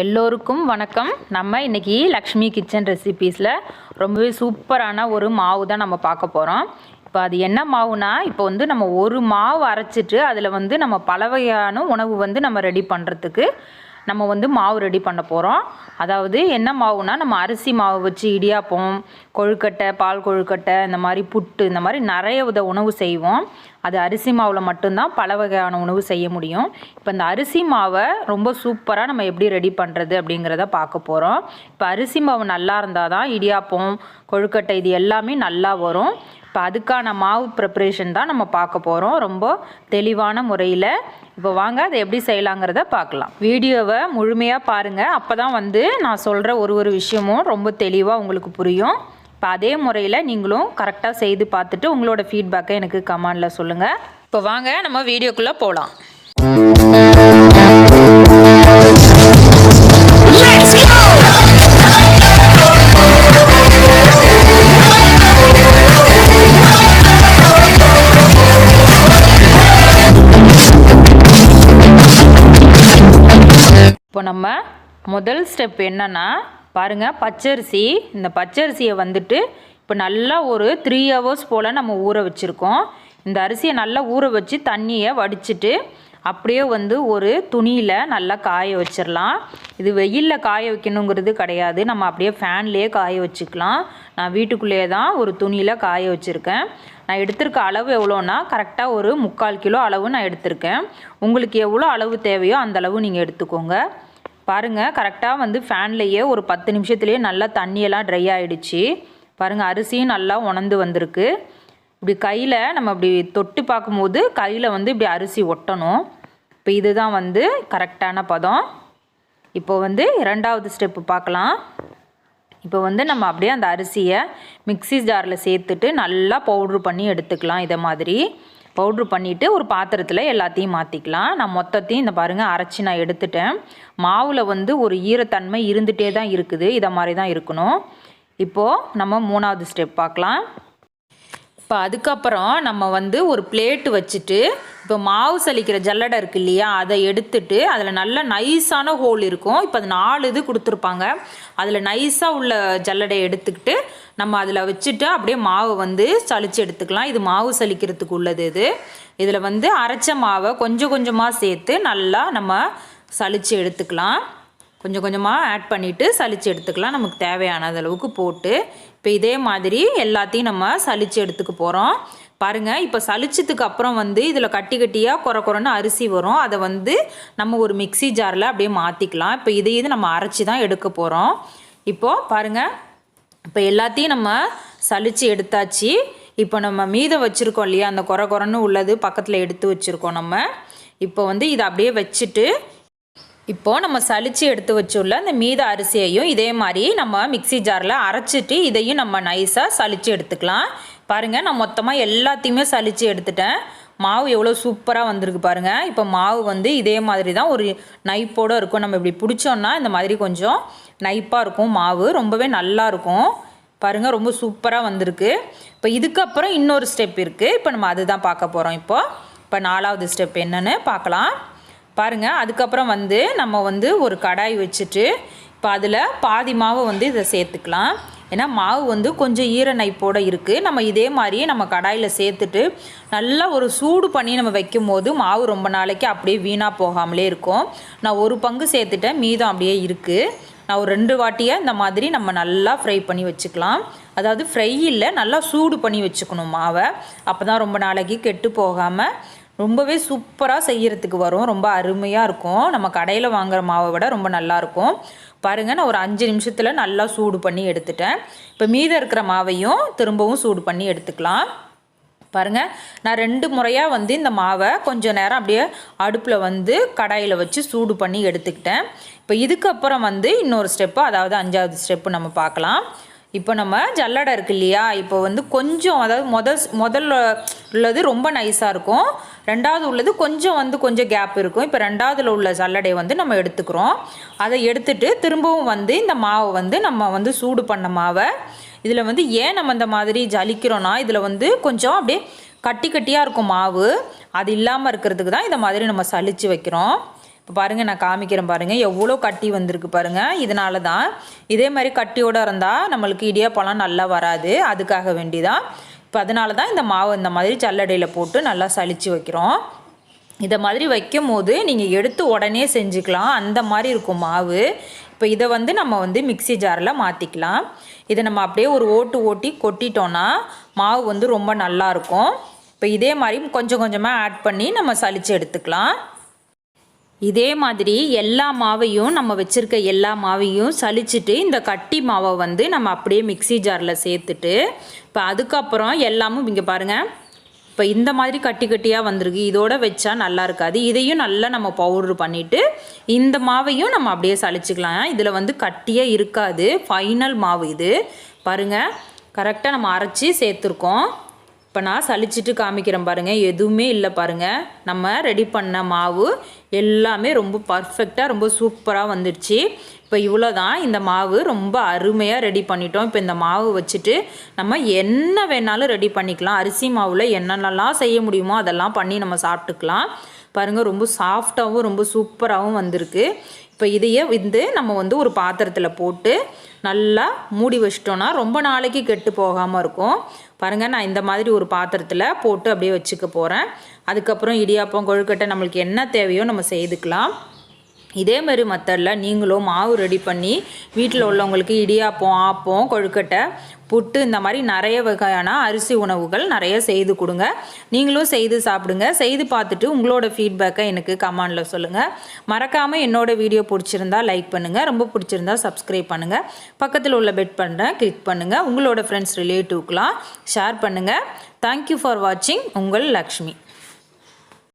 எல்லோருக்கும் வணக்கம். நம்ம இன்றைக்கி லக்ஷ்மி கிச்சன் ரெசிபீஸில் ரொம்பவே சூப்பரான ஒரு மாவு தான் நம்ம பார்க்க போகிறோம் இப்போ அது என்ன மாவுனா இப்போ வந்து நம்ம ஒரு மாவு அரைச்சிட்டு அதில் வந்து நம்ம பல வகையான உணவு வந்து நம்ம ரெடி பண்ணுறதுக்கு நம்ம வந்து மாவு ரெடி பண்ண போகிறோம் அதாவது என்ன மாவுனா நம்ம அரிசி மாவு வச்சு இடியாப்பம் கொழுக்கட்டை பால் கொழுக்கட்டை இந்த மாதிரி புட்டு இந்த மாதிரி நிறைய வித உணவு செய்வோம். அது அரிசி மாவில் மட்டும்தான் பல வகையான உணவு செய்ய முடியும். இப்போ இந்த அரிசி மாவை ரொம்ப சூப்பராக நம்ம எப்படி ரெடி பண்ணுறது அப்படிங்கிறத பார்க்க போகிறோம் இப்போ அரிசி மாவு நல்லா இருந்தால் தான் இடியாப்பம் கொழுக்கட்டை இது எல்லாமே நல்லா வரும். இப்போ அதுக்கான மாவு ப்ரிப்ரேஷன் தான் நம்ம பார்க்க போகிறோம் ரொம்ப தெளிவான முறையில். இப்போ வாங்க அதை எப்படி செய்யலாங்கிறத பார்க்கலாம். வீடியோவை முழுமையாக பாருங்கள் அப்போ தான் வந்து நான் சொல்கிற ஒரு ஒரு விஷயமும் ரொம்ப தெளிவாக உங்களுக்கு புரியும். இப்போ அதே முறையில் நீங்களும் கரெக்டாக செய்து பார்த்துட்டு உங்களோட ஃபீட்பேக்கை எனக்கு கமெண்டில் சொல்லுங்கள் இப்போ வாங்க நம்ம வீடியோக்குள்ளே போகலாம் இப்போ நம்ம முதல் ஸ்டெப் என்னன்னா பாருங்கள் பச்சரிசி. இந்த பச்சரிசியை வந்துட்டு இப்போ நல்லா ஒரு த்ரீ ஹவர்ஸ் போல் நம்ம ஊற வச்சுருக்கோம். இந்த அரிசியை நல்லா ஊற வச்சு தண்ணியை வடிச்சிட்டு அப்படியே வந்து ஒரு துணியில் நல்லா காய வச்சிடலாம் இது வெயிலில் காய வைக்கணுங்கிறது கிடையாது. நம்ம அப்படியே ஃபேன்லேயே காய வச்சுக்கலாம். நான் வீட்டுக்குள்ளேயே தான் ஒரு துணியில் காய வச்சுருக்கேன். நான் எடுத்திருக்க அளவு எவ்வளோன்னா கரெக்டாக ஒரு முக்கால் கிலோ அளவு நான் எடுத்திருக்கேன். உங்களுக்கு எவ்வளோ அளவு தேவையோ அந்த அளவு நீங்கள் எடுத்துக்கோங்க. பாருங்கள் கரெக்டாக வந்து ஃபேன்லேயே ஒரு பத்து நிமிஷத்துலேயே நல்லா தண்ணியெல்லாம் ட்ரை ஆகிடுச்சு பாருங்கள் அரிசியும் நல்லா உணர்ந்து வந்திருக்கு. இப்படி கையில் நம்ம இப்படி தொட்டு பார்க்கும்போது கையில் வந்து இப்படி அரிசி ஒட்டணும். இப்போ இதுதான் வந்து கரெக்டான பதம். இப்போ வந்து ரெண்டாவது ஸ்டெப்பு பார்க்கலாம். இப்போ வந்து நம்ம அப்படியே அந்த அரிசியை மிக்ஸி ஜாரில் சேர்த்துட்டு நல்லா பவுட்ரு பண்ணி எடுத்துக்கலாம் இதை மாதிரி. பவுட்ரு பண்ணிவிட்டு ஒரு பாத்திரத்தில் எல்லாத்தையும் மாற்றிக்கலாம் நான் மொத்தத்தையும் இந்த பாருங்கள் அரைச்சி நான் எடுத்துட்டேன். மாவில் வந்து ஒரு ஈரத்தன்மை இருந்துகிட்டே தான் இருக்குது. இதை மாதிரி தான் இருக்கணும். இப்போது நம்ம மூணாவது ஸ்டெப் பார்க்கலாம். இப்போ அதுக்கப்புறம் நம்ம வந்து ஒரு பிளேட்டு வச்சுட்டு இப்போ மாவு சலிக்கிற ஜல்லடை இருக்கு இல்லையா அதை எடுத்துட்டு அதில் நல்ல நைஸான ஹோல் இருக்கும். இப்போ அது நாலு இது கொடுத்துருப்பாங்க. அதில் நைஸாக உள்ள ஜல்லடையை எடுத்துக்கிட்டு நம்ம அதில் வச்சுட்டு அப்படியே மாவை வந்து சளிச்சு எடுத்துக்கலாம். இது மாவு சலிக்கிறதுக்கு உள்ளது இது. இதில் வந்து அரைச்ச மாவை கொஞ்சம் கொஞ்சமாக சேர்த்து நல்லா நம்ம சளிச்சு எடுத்துக்கலாம். கொஞ்சம் கொஞ்சமாக ஆட் பண்ணிவிட்டு சளிச்சு எடுத்துக்கலாம். நமக்கு தேவையான அளவுக்கு போட்டு. இப்போ இதே மாதிரி எல்லாத்தையும் நம்ம சளிச்சு எடுத்துக்க போகிறோம் பாருங்கள் இப்போ சளிச்சதுக்கு அப்புறம் வந்து இதில் கட்டி கட்டியாக குறை குறைன்னு அரிசி வரும். அதை வந்து நம்ம ஒரு மிக்ஸி ஜாரில் அப்படியே மாற்றிக்கலாம் இப்போ இதை இது நம்ம அரைச்சி தான் எடுக்க போகிறோம் இப்போது பாருங்கள் இப்போ எல்லாத்தையும் நம்ம சளிச்சு எடுத்தாச்சு. இப்போ நம்ம மீதம் வச்சுருக்கோம் இல்லையா அந்த குறை குறைன்னு உள்ளது பக்கத்தில் எடுத்து வச்சுருக்கோம் நம்ம. இப்போ வந்து இதை அப்படியே வச்சுட்டு இப்போது நம்ம சளிச்சு எடுத்து வச்சுள்ள அந்த மீத அரிசியையும் இதே மாதிரி நம்ம மிக்ஸி ஜாரில் அரைச்சிட்டு இதையும் நம்ம நைஸாக சளிச்சு எடுத்துக்கலாம். பாருங்கள் நான் மொத்தமாக எல்லாத்தையுமே சளிச்சு எடுத்துட்டேன். மாவு எவ்வளோ சூப்பராக வந்திருக்கு பாருங்கள் இப்போ மாவு வந்து இதே மாதிரி தான் ஒரு நைப்போடு இருக்கும். நம்ம இப்படி பிடிச்சோன்னா இந்த மாதிரி கொஞ்சம் நைப்பாக இருக்கும் மாவு. ரொம்பவே நல்லா இருக்கும். பாருங்கள் ரொம்ப சூப்பராக வந்திருக்கு. இப்போ இதுக்கப்புறம் இன்னொரு ஸ்டெப் இருக்குது இப்போ நம்ம அதுதான் பார்க்க போகிறோம் இப்போ இப்போ நாலாவது ஸ்டெப் என்னன்னு பார்க்கலாம். பாருங்கள் அதுக்கப்புறம் வந்து நம்ம வந்து ஒரு கடாய் வச்சுட்டு இப்போ அதில் பாதி மாவை வந்து இதை சேர்த்துக்கலாம். ஏன்னா மாவு வந்து கொஞ்சம் ஈர நைப்போடு இருக்குது நம்ம இதே மாதிரியே நம்ம கடாயில் சேர்த்துட்டு நல்லா ஒரு சூடு பண்ணி நம்ம வைக்கும் போது மாவு ரொம்ப நாளைக்கு அப்படியே வீணாக போகாமலே இருக்கும். நான் ஒரு பங்கு சேர்த்துட்டேன் மீதம் அப்படியே இருக்குது நான் ஒரு ரெண்டு வாட்டியாக இந்த மாதிரி நம்ம நல்லா ஃப்ரை பண்ணி வச்சுக்கலாம். அதாவது ஃப்ரை இல்லை நல்லா சூடு பண்ணி வச்சுக்கணும் மாவை. அப்போ தான் ரொம்ப நாளைக்கு கெட்டு போகாமல் ரொம்பவே சூப்பராக செய்கிறதுக்கு வரும். ரொம்ப அருமையாக இருக்கும். நம்ம கடையில் வாங்குற மாவை விட ரொம்ப நல்லாயிருக்கும் பாருங்கள் நான் ஒரு அஞ்சு நிமிஷத்தில் நல்லா சூடு பண்ணி எடுத்துட்டேன். இப்போ மீதம் இருக்கிற மாவையும் திரும்பவும் சூடு பண்ணி எடுத்துக்கலாம். பாருங்கள் நான் ரெண்டு முறையாக வந்து இந்த மாவை கொஞ்சம் நேரம் அப்படியே அடுப்பில் வந்து கடாயில் வச்சு சூடு பண்ணி எடுத்துக்கிட்டேன். இப்போ இதுக்கப்புறம் வந்து இன்னொரு ஸ்டெப்பு அதாவது அஞ்சாவது ஸ்டெப்பு நம்ம பார்க்கலாம். இப்போ நம்ம ஜல்லடை இருக்கு இல்லையா? இப்போ வந்து கொஞ்சம் அதாவது முதல் முதல்ல உள்ளது ரொம்ப நைஸாக இருக்கும். ரெண்டாவது உள்ளது கொஞ்சம் வந்து கொஞ்சம் கேப் இருக்கும். இப்போ ரெண்டாவதுல உள்ள சல்லடையை வந்து நம்ம எடுத்துக்கிறோம். அதை எடுத்துட்டு திரும்பவும் வந்து இந்த மாவை வந்து நம்ம வந்து சூடு பண்ண மாவை இதில் வந்து ஏன் நம்ம இந்த மாதிரி ஜலிக்கிறோன்னா இதில் வந்து கொஞ்சம் அப்படியே கட்டி கட்டியாக இருக்கும் மாவு. அது இல்லாமல் இருக்கிறதுக்கு தான் இந்த மாதிரி நம்ம சலித்து வைக்கிறோம். இப்போ பாருங்கள் நான் காமிக்கிறேன் பாருங்கள் எவ்வளோ கட்டி வந்திருக்கு பாருங்கள் இதனால தான் இதே மாதிரி கட்டியோடு இருந்தால் நம்மளுக்கு இடியாப்பழம் நல்லா வராது. அதுக்காக வேண்டி தான் இப்போ அதனால தான் இந்த மாவு இந்த மாதிரி சல்லடையில் போட்டு நல்லா சளிச்சு வைக்கிறோம். இதை மாதிரி வைக்கும் போது நீங்கள் எடுத்து உடனே செஞ்சுக்கலாம். அந்த மாதிரி இருக்கும் மாவு. இப்போ இதை வந்து நம்ம வந்து மிக்ஸி ஜாரில் மாற்றிக்கலாம் இதை நம்ம அப்படியே ஒரு ஓட்டு ஓட்டி கொட்டிட்டோன்னா மாவு வந்து ரொம்ப நல்லா இருக்கும். இப்போ இதே மாதிரி கொஞ்சம் கொஞ்சமாக ஆட் பண்ணி நம்ம சளிச்சு எடுத்துக்கலாம். இதே மாதிரி எல்லா மாவையும் நம்ம வச்சுருக்க எல்லா மாவையும் சலிச்சிட்டு இந்த கட்டி மாவை வந்து நம்ம அப்படியே மிக்ஸி ஜாரில் சேர்த்துட்டு இப்போ அதுக்கப்புறம் எல்லாமும் இங்கே பாருங்கள் இப்போ இந்த மாதிரி கட்டி கட்டியாக வந்திருக்கு. இதோட வச்சா நல்லா இருக்காது. இதையும் நல்லா நம்ம பவுட்ரு பண்ணிவிட்டு இந்த மாவையும் நம்ம அப்படியே சலிச்சுக்கலாம் இதில் வந்து கட்டியே இருக்காது. ஃபைனல் மாவு இது. பாருங்கள் கரெக்டாக நம்ம அரைச்சி சேர்த்துருக்கோம். இப்போ நான் சலிச்சிட்டு காமிக்கிறேன் பாருங்கள் எதுவுமே இல்லை பாருங்கள் நம்ம ரெடி பண்ண மாவு எல்லாமே ரொம்ப பர்ஃபெக்டாக ரொம்ப சூப்பராக வந்துடுச்சு. இப்போ இவ்வளோ தான் இந்த மாவு ரொம்ப அருமையாக ரெடி பண்ணிட்டோம். இப்போ இந்த மாவு வச்சுட்டு நம்ம என்ன வேணாலும் ரெடி பண்ணிக்கலாம். அரிசி மாவில் என்னென்னலாம் செய்ய முடியுமோ அதெல்லாம் பண்ணி நம்ம சாப்பிட்டுக்கலாம். பாருங்கள் ரொம்ப சாஃப்டாகவும் ரொம்ப சூப்பராகவும் வந்திருக்கு. இப்போ இதையே வந்து நம்ம வந்து ஒரு பாத்திரத்தில் போட்டு நல்லா மூடி வச்சிட்டோன்னா ரொம்ப நாளைக்கு கெட்டு போகாமல் இருக்கும். பாருங்கள் நான் இந்த மாதிரி ஒரு பாத்திரத்தில் போட்டு அப்படியே வச்சுக்க போகிறேன் அதுக்கப்புறம் இடியாப்பம் கொழுக்கட்டை நம்மளுக்கு என்ன தேவையோ நம்ம செய்துக்கலாம். இதே மாதிரி மெத்தடில் நீங்களும் மாவு ரெடி பண்ணி வீட்டில் உள்ளவங்களுக்கு இடியாப்பம் ஆப்பம் கொழுக்கட்டை புட்டு இந்த மாதிரி நிறைய வகையான அரிசி உணவுகள் நிறைய செய்து கொடுங்க. நீங்களும் செய்து சாப்பிடுங்க. செய்து பார்த்துட்டு உங்களோட ஃபீட்பேக்கை எனக்கு கமெண்டில் சொல்லுங்கள் மறக்காமல் என்னோடய வீடியோ பிடிச்சிருந்தா லைக் பண்ணுங்கள் ரொம்ப பிடிச்சிருந்தா சப்ஸ்கிரைப் பண்ணுங்கள் பக்கத்தில் உள்ள பெட் பண்ண கிளிக் பண்ணுங்கள் உங்களோட ஃப்ரெண்ட்ஸ் ரிலேட்டிவ்க்கெலாம் ஷேர் பண்ணுங்கள் தேங்க்யூ ஃபார் வாட்சிங் உங்கள் லக்ஷ்மி.